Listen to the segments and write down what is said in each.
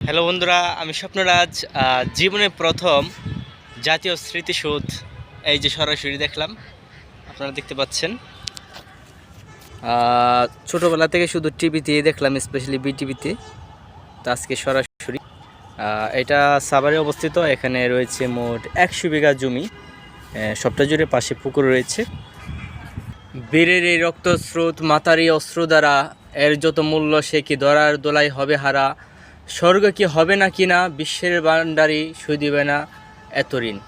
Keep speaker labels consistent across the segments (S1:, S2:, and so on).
S1: Hello বন্ধুরা আমি স্বপ্নরাজ। আহ, জীবনে প্রথম জাতীয় স্মৃতিসৌধ এই যে সরাসরি দেখলাম আপনারা দেখতে পাচ্ছেন। ছোটোবেলা থেকে শুধু টিভিতেই দেখলাম স্পেশালি বিটিভিতে তো। আজকে সরাসরি এটা সাভারে অবস্থিত এখানে রয়েছে মোট একশো বিঘা জমি। সবটা জুড়ে পাশে পুকুর রয়েছে। বীরের এই রক্তস্রোত মাতারি অস্ত্র দ্বারা এর যত মূল্য সে কি দরার দোলাই হবে হারা? স্বর্গ কি হবে না কি না, বিশ্বের বান্ডারি সই দিবে না এত ঋণ।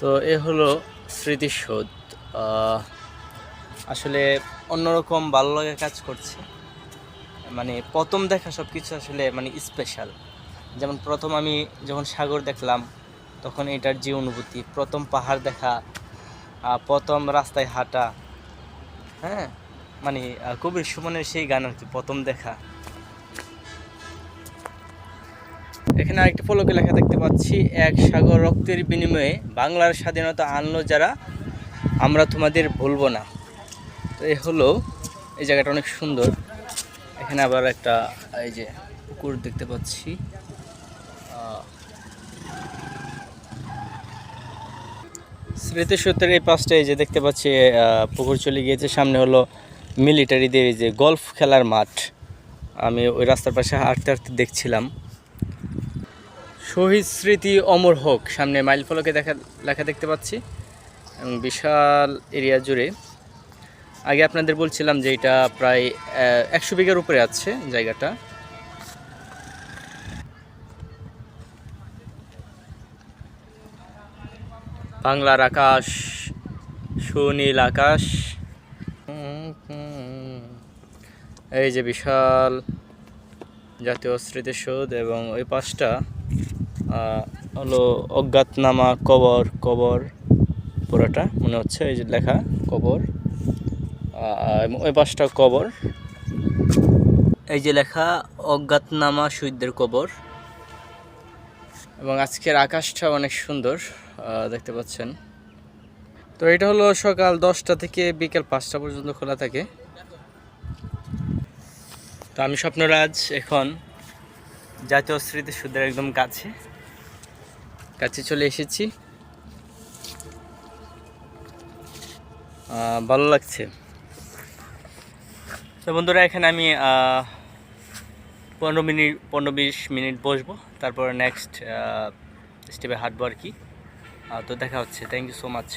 S1: তো এ হলো স্মৃতিসৌধ। আসলে অন্যরকম ভালো লাগে কাজ করছে। মানে প্রথম দেখা সব কিছু আসলে মানে স্পেশাল যেমন প্রথম আমি যখন সাগর দেখলাম, তখন এটার যে অনুভূতি, প্রথম পাহাড় দেখা প্রথম রাস্তায় হাঁটা হ্যাঁ? মানে কবির সুমনের সেই গান আর কি, প্রথম দেখা। এখানে আরেকটি ফলকে লেখা দেখতে পাচ্ছি, এক সাগর রক্তের বিনিময়ে বাংলার স্বাধীনতা আনলো যারা, আমরা তোমাদের ভুলবো না। তো এ হলো, এই জায়গাটা অনেক সুন্দর। এখানে আবার একটা, এই যে, পুকুর দেখতে পাচ্ছি। স্মৃতিসূত্রের এই পাশটা এই যে দেখতে পাচ্ছি পুকুর চলে গিয়েছে। সামনে হলো মিলিটারিদের এই যে গলফ খেলার মাঠ। আমি ওই রাস্তার পাশে হাঁটতে হাঁটতে দেখছিলাম। শহীদ স্মৃতি অমর হোক, সামনে মাইল ফলকে দেখা লেখা দেখতে পাচ্ছি। এবং বিশাল এরিয়া জুড়ে। আগে আপনাদের বলছিলাম যে এটা প্রায় একশো বিঘার উপরে আছে জায়গাটা। বাংলার আকাশ, সুনীল আকাশ। এই যে বিশাল জাতীয় স্মৃতিসৌধ এবং ওই পাশটা হলো অজ্ঞাতনামা, কবর কবর, পুরোটা মনে হচ্ছে, এই যে লেখা, কবর ওই পাশটা কবর। এই যে লেখা, অজ্ঞাতনামা শহীদদের কবর। এবং আজকের আকাশটা অনেক সুন্দর দেখতে পাচ্ছেন। তো এটা হলো সকাল দশটা থেকে বিকেল পাঁচটা পর্যন্ত খোলা থাকে। তো আমি স্বপ্নরাজ এখন জাতীয় স্মৃতিসৌধের একদম কাছে। কাছে চলে এসেছি। ভালো লাগছে। তো বন্ধুরা, এখানে আমি পনেরো মিনিট, পনেরো বিশ মিনিট বসবো। তারপর নেক্সট স্টেপে হাঁটবো আর কি। তো দেখা হচ্ছে। Thank you so much